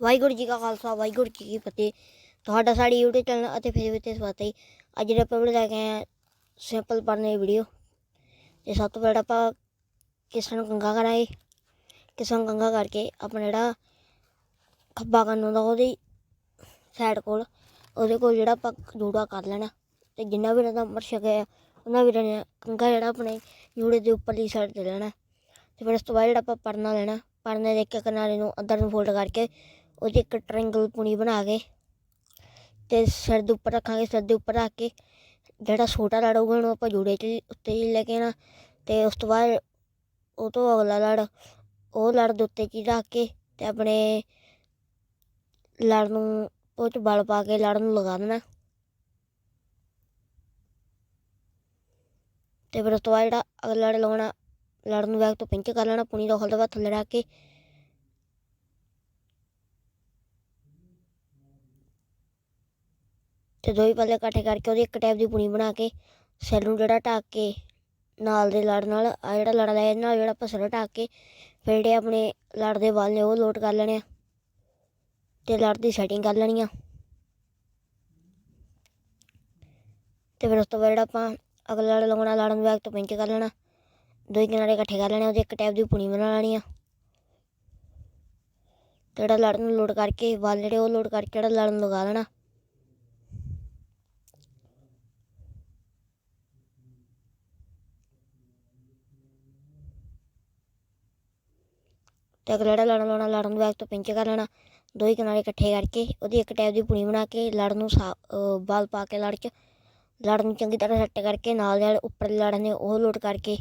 ਵਾਹਿਗੁਰੂ ਜੀ ਕਾ ਖਾਲਸਾ, ਵਾਹਿਗੁਰੂ ਜੀ ਕੀ ਫਤਿਹ। ਤੁਹਾਡਾ ਸਾਡੀ YouTube ਚੈਨਲ ਅਤੇ ਫੇਸਬੁੱਕ ਤੇ ਸਵਾਗਤ ਹੈ ਅੱਜ ਜਿਹੜਾ ਆਪਾਂ ਵੀਡੀਓ ਲੈ ਕੇ ਆਏ ਸਿੰਪਲ ਪੜ੍ਹਨੇ ਵੀਡੀਓ ਤੇ ਸਭ ਤੋਂ ਪਹਿਲਾਂ ਆਪਾਂ ਕਿਸ ਨੂੰ ਕੰਗਾ ਕਰਾਂਗੇ। ਕਿਸ ਨੂੰ ਕਰਕੇ ਆਪਣਾ ਜਿਹੜਾ ਖੱਬਾ ਕੰਨ ਹੁੰਦਾ ਉਹਦੀ ਸਾਈਡ ਕੋਲ, ਉਹਦੇ ਕੋਲ ਜਿਹੜਾ ਆਪਾਂ ਜੂੜਾ ਕਰ ਲੈਣਾ। ਤੇ ਜਿੰਨਾ ਵੀ ਦਾ ਅਮਰ ਛਕਿਆ ਉਹਨਾਂ ਵੀਰਾਂ ਨੇ ਕੰਗਾ ਜਿਹੜਾ ਆਪਣੇ ਜੂੜੇ ਦੇ ਉੱਪਰਲੀ ਸਾਈਡ ਤੇ ਲੈਣਾ। ਤੇ ਫਿਰ ਉਸ ਤੋਂ ਬਾਅਦ ਜਿਹੜਾ ਆਪਾਂ ਪੜਨਾ ਲੈਣਾ ਪੜਨੇ ਦੇ ਇੱਕ ਕਿਨਾਰੇ ਨੂੰ ਅੰਦਰ ਨੂੰ ਫੋਲਡ ਕਰਕੇ ਉਹਦੀ ਇੱਕ ਟ੍ਰਾਇੰਗਲ ਪੁਣੀ ਬਣਾ ਕੇ ਤੇ ਸਿਰ ਦੇ ਉੱਪਰ ਰੱਖਾਂਗੇ, ਸਿਰ ਦੇ ਉੱਪਰ ਰੱਖ ਕੇ ਜਿਹੜਾ ਛੋਟਾ ਲੜ ਹੋਊਗਾ ਉਹਨੂੰ ਆਪਾਂ ਜੂੜੇ 'ਚ ਉੱਤੇ ਹੀ ਲੈ ਕੇ ਆਉਣਾ ਤੇ ਉਸ ਤੋਂ ਬਾਅਦ ਉਹ ਤੋਂ ਅਗਲਾ ਲੜ, ਉਹ ਲੜ ਦੇ ਉੱਤੇ ਜੀ ਰੱਖ ਕੇ ਤੇ ਆਪਣੇ ਲੜ ਨੂੰ ਉਹ 'ਚ ਬਲ ਪਾ ਕੇ ਲੜ ਨੂੰ ਲਗਾ ਦੇਣਾ। ਤੇ ਫਿਰ ਉਸ ਤੋਂ ਬਾਅਦ ਜਿਹੜਾ ਅਗਲਾ ਲੜ ਲਗਾਉਣਾ ਲੜ ਨੂੰ ਬੈਗ ਤੋਂ ਪਿੰਚ ਕਰ ਲੈਣਾ, ਪੁਣੀ ਦਾ ਹਲਦਾ ਵਾ ਥੱਲੇ ਰੱਖ ਕੇ ਤੇ ਦੋਈ ਪੱਲੇ ਇਕੱਠੇ ਕਰਕੇ ਉਹਦੀ ਇੱਕ ਟਾਈਪ ਦੀ ਪੁਣੀ ਬਣਾ ਕੇ ਸੈੱਲ ਨੂੰ ਜਿਹੜਾ ਢੱਕ ਕੇ ਨਾਲ ਦੇ ਲੜ ਨਾਲ ਆ ਜਿਹੜਾ ਲੜ ਲਾਇਆ ਇਹਦੇ ਨਾਲ ਜਿਹੜਾ ਆਪਾਂ ਸਿਰ ਢੱਕ ਕੇ ਫਿਰ ਜਿਹੜੇ ਆਪਣੇ ਲੜ ਦੇ ਵਾਲ ਨੇ ਉਹ ਲੋਟ ਕਰ ਲੈਣੇ ਆ ਤੇ ਲੜ ਦੀ ਸੈਟਿੰਗ ਕਰ ਲੈਣੀ ਆ। ਤੇ ਫਿਰ ਉਸ ਤੋਂ ਬਾਅਦ ਜਿਹੜਾ ਆਪਾਂ ਅਗਲਾ ਲੜ ਲਗਾਉਣਾ ਲੜਨ ਨੂੰ ਤੋਂ ਪਿੰਚ ਕਰ ਲੈਣਾ, ਦੋਈ ਕਿਨਾਰੇ ਇਕੱਠੇ ਕਰ ਲੈਣੇ, ਉਹਦੀ ਇੱਕ ਟਾਈਪ ਦੀ ਪੁਣੀ ਬਣਾ ਲੈਣੀ ਆ। ਤੇ ਜਿਹੜਾ ਲੜ ਨੂੰ ਲੋਡ ਕਰਕੇ ਵਾਲ ਜਿਹੜੇ ਉਹ ਲੋਡ ਕਰਕੇ ਜਿਹੜਾ ਲੜਨ ਲਗਾ ਲੈਣਾ। ਤੇ ਅਗਲਾ ਲੜਨ ਲਾਉਣਾ ਲੜਨ ਨੂੰ ਬੈਕ ਤੋਂ ਪਿੰਚ ਕਰ ਲੈਣਾ। ਦੋਈ ਕਿਨਾਰੇ ਇਕੱਠੇ ਕਰਕੇ ਉਹਦੀ ਇੱਕ ਟੈਪ ਦੀ ਪੁਣੀ ਬਣਾ ਕੇ ਲੜ ਨੂੰ ਸਾ ਬਾਲ ਪਾ ਕੇ ਲੜ 'ਚ। ਲੜ ਨੂੰ ਚੰਗੀ ਤਰ੍ਹਾਂ ਸੈੱਟ ਕਰਕੇ ਨਾਲ ਦੇ ਉੱਪਰ ਲੜ ਨੇ ਉਹ ਲੋਡ ਕਰਕੇ।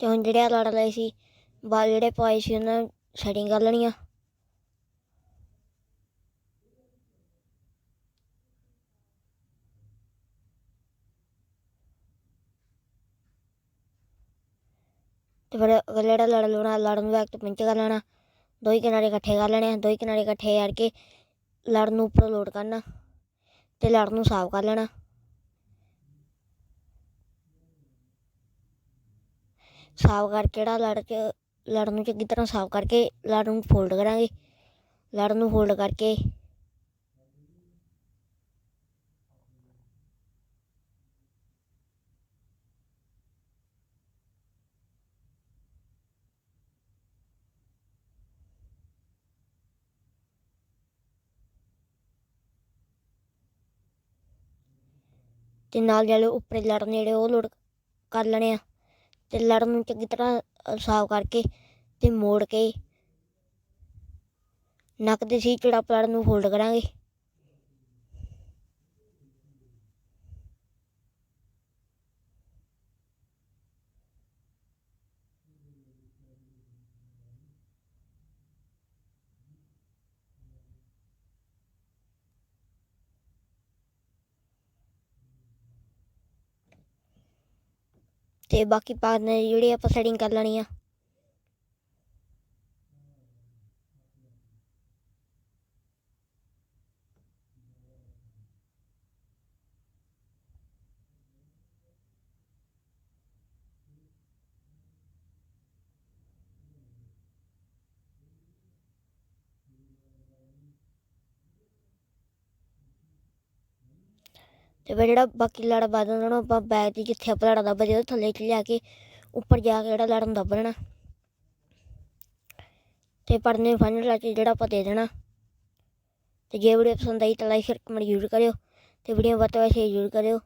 ਤੇ ਹੁਣ ਜਿਹੜੇ ਆਹ ਲੜ ਲਏ ਸੀ ਵਾਲ ਜਿਹੜੇ ਪਾਏ ਸੀ ਉਹਨਾਂ ਸੈਟਿੰਗ ਕਰ ਲੈਣੀ ਆ। ਤੇ ਫਿਰ ਅਗਲੇ ਜਿਹੜਾ ਲੜ ਲਾਉਣਾ ਲੜ ਨੂੰ ਬੈਕ ਤੋਂ ਪਿੰਚ ਕਰ ਲੈਣਾ, ਦੋ ਹੀ ਕਿਨਾਰੇ ਇਕੱਠੇ ਕਰ ਲੈਣੇ ਦੋ ਹੀ ਕਿਨਾਰੇ ਇਕੱਠੇ ਕਰਕੇ ਲੜ ਨੂੰ ਉੱਪਰ ਲੋਡ ਕਰਨਾ ਤੇ ਲੜ ਨੂੰ ਸਾਫ਼ ਕਰ ਲੈਣਾ। ਸਾਫ਼ ਕਰਕੇ ਜਿਹੜਾ ਲੜ ਚ ਲੜ ਨੂੰ ਚੰਗੀ ਤਰ੍ਹਾਂ ਸਾਫ਼ ਕਰਕੇ ਲੜ ਨੂੰ ਫੋਲਡ ਕਰਾਂਗੇ। ਲੜ ਨੂੰ ਫੋਲਡ ਕਰਕੇ। ਤੇ ਨਾਲ ਜਿਹੜੇ ਉੱਪਰ ਲੜ ਨੇ ਜਿਹੜੇ ਉਹ ਲੋਡ ਕਰ ਲੈਣੇ ਆ। ਤੇ ਲੜ ਨੂੰ ਚੰਗੀ ਤਰ੍ਹਾਂ ਸਾਫ਼ ਕਰਕੇ ਤੇ ਮੋੜ ਕੇ ਨੱਕ ਦੇ ਸੀ ਚੜਾ ਲੜ ਨੂੰ ਫੋਲਡ ਕਰਾਂਗੇ। ਤੇ ਬਾਕੀ ਪਾਰਟ ਨੇ ਜਿਹੜੇ ਆਪਾਂ ਸੈਟਿੰਗ ਕਰ ਲੈਣੀ ਆ। ਤੇ ਫਿਰ ਜਿਹੜਾ ਬਾਕੀ ਲੜ ਬਾਦ ਉਹਨਾਂ ਨੂੰ, ਆਪਾਂ ਬੈਗ ਦੀ ਜਿੱਥੇ ਆਪਾਂ ਲੜਾ ਦੱਬਦੇ ਉਹਦੇ ਥੱਲੇ ਚ ਲਿਆ ਕੇ ਉੱਪਰ ਜਾ ਕੇ ਜਿਹੜਾ ਲੜ ਦੱਬ ਲੈਣਾ ਤੇ ਪੜਨੇ ਫਾਈਨਲ ਚ ਜਿਹੜਾ ਆਪਾਂ ਦੇ ਦੇਣਾ। ਤੇ ਜੇ ਵੀਡੀਓ ਪਸੰਦ ਆਈ ਤਾਂ ਲਾਈਕ ਸ਼ੇਅਰ ਕਮੈਂਟ ਜ਼ਰੂਰ ਕਰਿਓ। ਤੇ ਵੀਡੀਓ ਵੱਧ ਤੋਂ ਵੱਧ ਸ਼ੇਅਰ ਜ਼ਰੂਰ ਕਰਿਓ।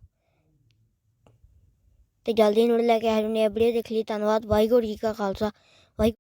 ਤੇ ਜਲਦੀ ਨੂੰ ਲੈ ਕੇ ਆਏ ਨੇ ਵੀਡੀਓ ਦੇਖ ਲਈ। ਧੰਨਵਾਦ, ਵਾਹਿਗੁਰੂ ਜੀ ਕਾ ਖਾਲਸਾ।